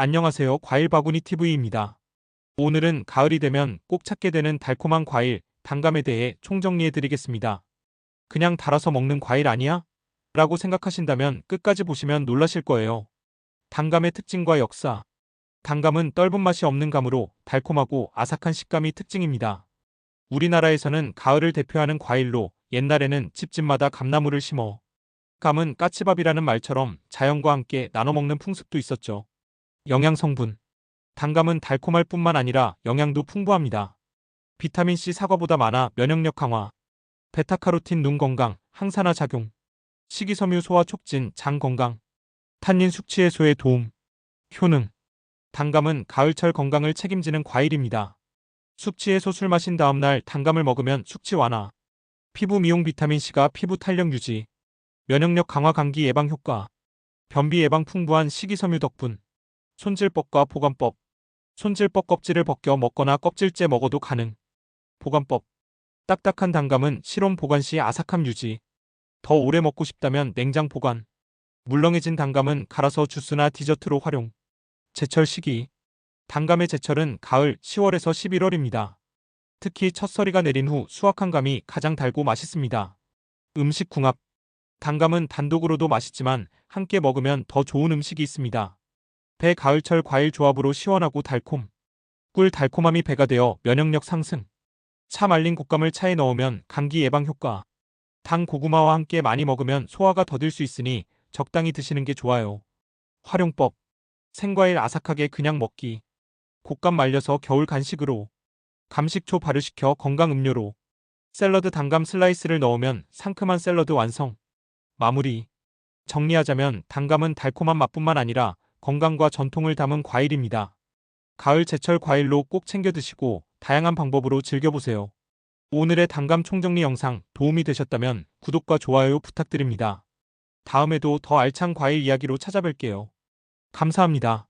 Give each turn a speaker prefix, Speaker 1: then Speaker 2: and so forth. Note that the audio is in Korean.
Speaker 1: 안녕하세요. 과일 바구니 TV입니다. 오늘은 가을이 되면 꼭 찾게 되는 달콤한 과일, 단감에 대해 총정리해 드리겠습니다. 그냥 달아서 먹는 과일 아니야? 라고 생각하신다면 끝까지 보시면 놀라실 거예요. 단감의 특징과 역사. 단감은 떫은 맛이 없는 감으로 달콤하고 아삭한 식감이 특징입니다. 우리나라에서는 가을을 대표하는 과일로 옛날에는 집집마다 감나무를 심어 감은 까치밥이라는 말처럼 자연과 함께 나눠 먹는 풍습도 있었죠. 영양 성분. 단감은 달콤할 뿐만 아니라 영양도 풍부합니다. 비타민C 사과보다 많아 면역력 강화. 베타카로틴 눈 건강, 항산화 작용. 식이섬유 소화 촉진, 장 건강. 탄닌 숙취 해소에 도움. 효능. 단감은 가을철 건강을 책임지는 과일입니다. 숙취 해소 술 마신 다음 날 단감을 먹으면 숙취 완화. 피부 미용 비타민C가 피부 탄력 유지. 면역력 강화 감기 예방 효과. 변비 예방 풍부한 식이섬유 덕분. 손질법과 보관법. 손질법 껍질을 벗겨 먹거나 껍질째 먹어도 가능. 보관법. 딱딱한 단감은 실온 보관 시 아삭함 유지. 더 오래 먹고 싶다면 냉장 보관. 물렁해진 단감은 갈아서 주스나 디저트로 활용. 제철 시기. 단감의 제철은 가을 10월에서 11월입니다. 특히 첫서리가 내린 후 수확한 감이 가장 달고 맛있습니다. 음식 궁합. 단감은 단독으로도 맛있지만 함께 먹으면 더 좋은 음식이 있습니다. 배 가을철 과일 조합으로 시원하고 달콤. 꿀 달콤함이 배가 되어 면역력 상승. 차 말린 곶감을 차에 넣으면 감기 예방 효과. 당 고구마와 함께 많이 먹으면 소화가 더딜 수 있으니 적당히 드시는 게 좋아요. 활용법. 생과일 아삭하게 그냥 먹기. 곶감 말려서 겨울 간식으로. 감식초 발효시켜 건강 음료로. 샐러드 단감 슬라이스를 넣으면 상큼한 샐러드 완성. 마무리. 정리하자면 단감은 달콤한 맛뿐만 아니라 건강과 전통을 담은 과일입니다. 가을 제철 과일로 꼭 챙겨 드시고 다양한 방법으로 즐겨보세요. 오늘의 단감 총정리 영상 도움이 되셨다면 구독과 좋아요 부탁드립니다. 다음에도 더 알찬 과일 이야기로 찾아뵐게요. 감사합니다.